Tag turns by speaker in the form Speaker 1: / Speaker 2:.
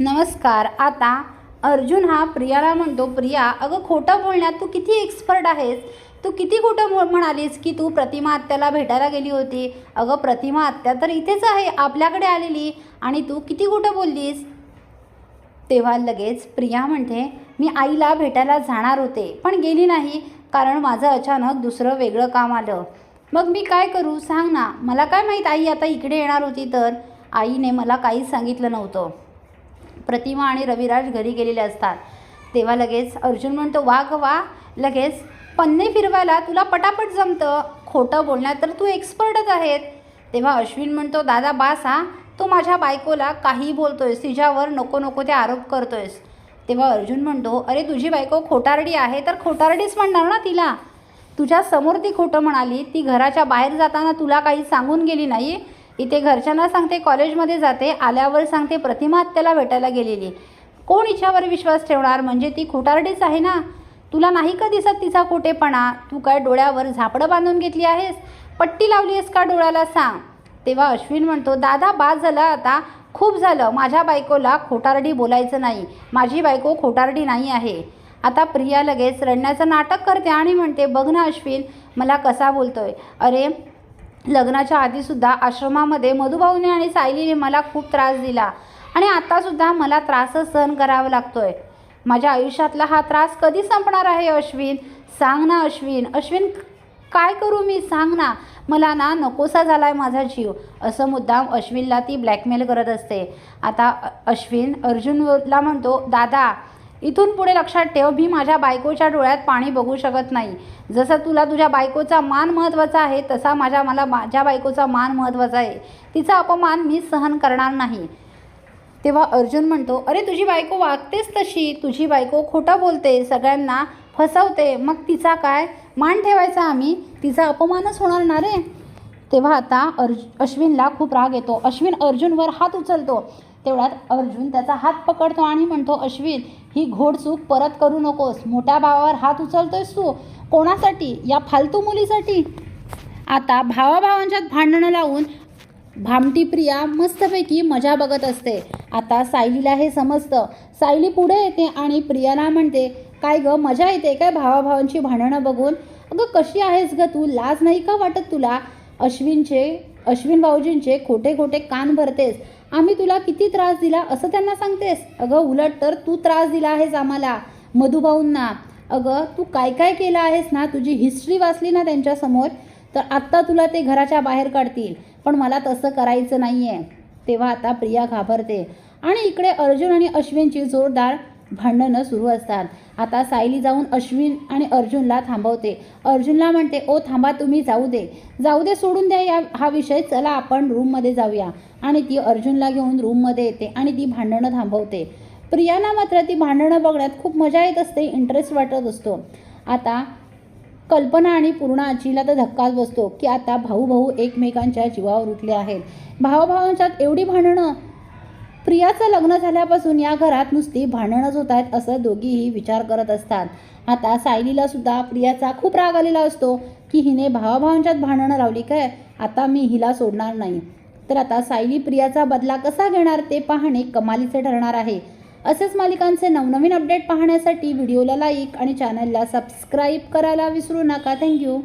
Speaker 1: नमस्कार आता अर्जुन हा प्रियाला म्हणतो प्रिया अगं खोटं बोलण्यात तू किती एक्सपर्ट आहेस? तू किती खोटं म्हणालीस की तू प्रतिमा आत्याला भेटायला गेली होती? अगं प्रतिमा आत्या तर इथेच आहे आपल्याकडे आलेली. आणि तू किती खोटं बोललीस? तेव्हा लगेच प्रिया म्हणते मी आईला भेटायला जाणार होते पण गेली नाही कारण माझं अचानक दुसरं वेगळं काम आलं. मग मी काय करू? सांग ना. मला काय माहीत आई आता इकडे येणार होती तर? आईने मला काहीच सांगितलं नव्हतं. प्रतिमा आणि रविराज घरी गेलेले असतात. तेव्हा लगेच अर्जुन म्हणतो वा ग वा. लगेच पन्ने फिरवायला तुला पटापट जमतं. खोटं बोलण्यात तर तू एक्सपर्टच आहेत तेव्हा अश्विन म्हणतो दादा बास हा. तू माझ्या बायकोला काही बोलतोयस तिच्यावर नको नको ते आरोप करतोयस. तेव्हा अर्जुन म्हणतो अरे तुझी बायको खोटारडी आहे तर खोटारडीच म्हणणार ना तिला. तुझ्या समोर ती खोटं म्हणाली ती घराच्या बाहेर जाताना तुला काही सांगून गेली नाही? इथे घरच्यांना सांगते कॉलेजमध्ये जाते आल्यावर सांगते प्रतिमा आत्याला भेटायला गेलेली कोण हिच्यावर विश्वास ठेवणार? म्हणजे ती खोटारडीच आहे ना? तुला नाही का दिसत तिचा खोटेपणा? तू काय डोळ्यावर झापडं बांधून घेतली आहेस? पट्टी लावली आहेस का डोळ्याला सांग. तेव्हा अश्विन म्हणतो दादा बाद झालं आता. खूप झालं. माझ्या बायकोला खोटारडी बोलायचं नाही. माझी बायको खोटारडी नाही आहे. आता प्रिया लगेच रडण्याचं नाटक करते आणि म्हणते बघ ना अश्विन मला कसा बोलतोय. अरे लग्नाच्या आधीसुद्धा आश्रमामध्ये मधुभाऊने आणि सायलीने मला खूप त्रास दिला. आणि आतासुद्धा मला त्रासच सहन करावा लागतोय. माझ्या आयुष्यातला हा त्रास कधी संपणार आहे अश्विन? सांग ना अश्विन. अश्विन काय करू मी? सांग ना. मला ना नकोसा झाला आहे माझा जीव. असं मुद्दाम अश्विनला ती ब्लॅकमेल करत असते. आता अश्विन अर्जुनला म्हणतो दादा इथून पुढे लक्षात ठेव मी माझ्या बायकोच्या डोळ्यात पाणी बघू शकत नाही. जसं तुला तुझ्या बायकोचा मान महत्त्वाचा आहे तसा माझ्या मला माझ्या बायकोचा मान महत्त्वाचा आहे. तिचा अपमान मी सहन करणार नाही. तेव्हा अर्जुन म्हणतो अरे तुझी बायको वागतेस तशी. तुझी बायको खोटं बोलते सगळ्यांना फसवते. मग तिचा काय मान ठेवायचा आम्ही? तिचा अपमानच होणार ना रे? तेव्हा आता अर्ज अश्विनला खूप राग येतो. अश्विन अर्जुनवर हात उचलतो. तेवढ्यात अर्जुन त्याचा हात पकडतो आणि म्हणतो अश्विन ही घोडचूक परत करू नकोस. मोठ्या भावावर हात उचलतोयस तू. कोणासाठी? या फालतू मुलीसाठी? आता भावाभावांच्यात भांडणं लावून भामटी प्रिया मस्तपैकी मजा बघत असते. आता सायलीला हे समजतं. सायली पुढे येते आणि प्रियाला म्हणते काय गं मजा येते काय भावाभावांची भांडणं बघून? अगं कशी आहेस गं तू? लाज नाही का वाटत तुला? अश्विनचे अश्विन भाऊजींचे खोटे खोटे कान भरतेस. आम्ही तुला किती त्रास दिला असं त्यांना सांगतेस? अगं उलट तर तू त्रास दिला आहेस आम्हाला मधुभाऊंना. अगं तू काय काय केलं आहेस ना तुझी हिस्ट्री वाचली ना त्यांच्यासमोर तर आत्ता तुला ते घराच्या बाहेर काढतील. पण मला तसं करायचं नाही आहे तेव्हा आता प्रिया घाबरते. आणि इकडे अर्जुन आणि अश्विनची जोरदार भांडणं सुरू असतात. आता सायली जाऊन अश्विन आणि अर्जुनला थांबवते. अर्जुनला म्हणते ओ थांबा तुम्ही जाऊ दे. जाऊ दे सोडून द्या या हा विषय. चला आपण रूममध्ये जाऊया. आणि ती अर्जुनला घेऊन रूममध्ये येते आणि ती भांडणं थांबवते. प्रियाला मात्र ती भांडणं बघण्यात खूप मजा येत असते इंटरेस्ट वाटत असतो. आता कल्पना आणि पूर्ण आजीला तर धक्काच बसतो की आता भाऊ भाऊ एकमेकांच्या जीवावर उठले आहेत. भावाभावांच्यात एवढी भांडणं प्रियाचं लग्न झाल्यापासून या घरात नुसती भांडणच होत आहेत असं दोघीही विचार करत असतात. आता सायलीला सुद्धा प्रियाचा खूप राग आलेला असतो की हिने भावाभावांच्यात भांडणं लावली काय? आता मी हिला सोडणार नाही. तर आता सायली प्रियाचा बदला कसा घेणार ते पाहणे कमालीचे ठरणार आहे. असेच मालिकांचे नवनवीन अपडेट पाहण्यासाठी व्हिडिओला लाईक आणि चॅनलला सबस्क्राईब करायला विसरू नका. थँक्यू.